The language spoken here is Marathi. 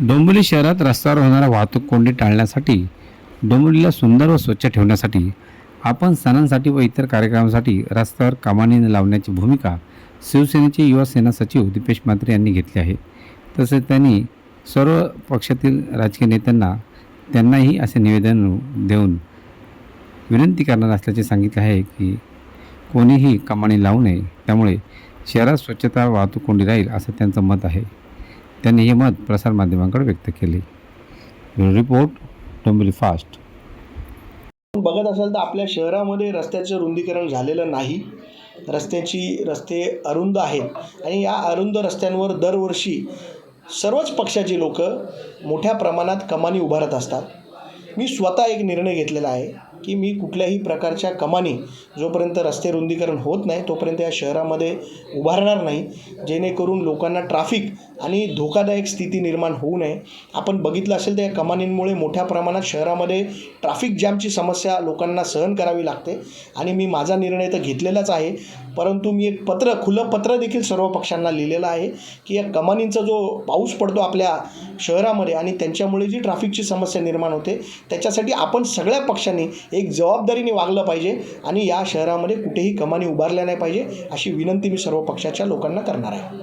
डोंबिवली शहरात रस्त्यावर होणारा वाहतूक कोंडी टाळण्यासाठी डोंबिवलीला सुंदर व स्वच्छ ठेवण्यासाठी आपण सणांसाठी व इतर कार्यक्रमांसाठी रस्त्यावर कमानी लावण्याची भूमिका शिवसेनेचे युवा सेना सचिव दीपेश म्हात्रे यांनी घेतली आहे. तसेच त्यांनी सर्व पक्षातील राजकीय नेत्यांना त्यांनाही असे निवेदन देऊन विनंती करणार असल्याचे सांगितले आहे की कोणीही कमानी लावू नये. त्यामुळे शहरात स्वच्छता वाहतूक कोंडी राहील असं त्यांचं मत आहे. त्यांनी हे मत प्रसारमाध्यमांकडे व्यक्त केले. Report Dombivli fast. आपण बघत असाल तर आपल्या शहरामध्ये रस्त्याचं रुंदीकरण झालेलं नाही. रस्त्याची रस्ते अरुंद आहेत. आणि या अरुंद रस्त्यांवर दरवर्षी सर्वच पक्षाची लोक मोठ्या प्रमाणात कमानी उभारत असतात. मी स्वतः एक निर्णय घेतलेला आहे. की मी कुठल्याही प्रकारच्या कमानी जोपर्यंत रस्ते रुंदीकरण होत नाही तोपर्यंत या शहरामध्ये उभारणार नाही. जेणेकरून लोकांना ट्राफिक आणि धोकादायक स्थिती निर्माण होऊ नये. आपण बघितलं असेल तर या कमानींमुळे मोठ्या प्रमाणात शहरामध्ये ट्राफिक जॅमची समस्या लोकांना सहन करावी लागते आणि मी माझा निर्णय तर घेतलेलाच आहे. परंतु मी एक पत्र खुलं पत्र देखील सर्व पक्षांना लिहिलेलं आहे की या कमानींचा जो पाऊस पडतो आपल्या शहरामध्ये आणि त्यांच्यामुळे जी ट्राफिकची समस्या निर्माण होते त्याच्यासाठी आपण सगळ्या पक्षांनी एक जबाबदारीने वागलं पाहिजे आणि या शहरामध्ये कुठेही कमानी उभारल्या नाही पाहिजे अशी विनंती मी सर्व पक्षाच्या लोकांना करणार आहे.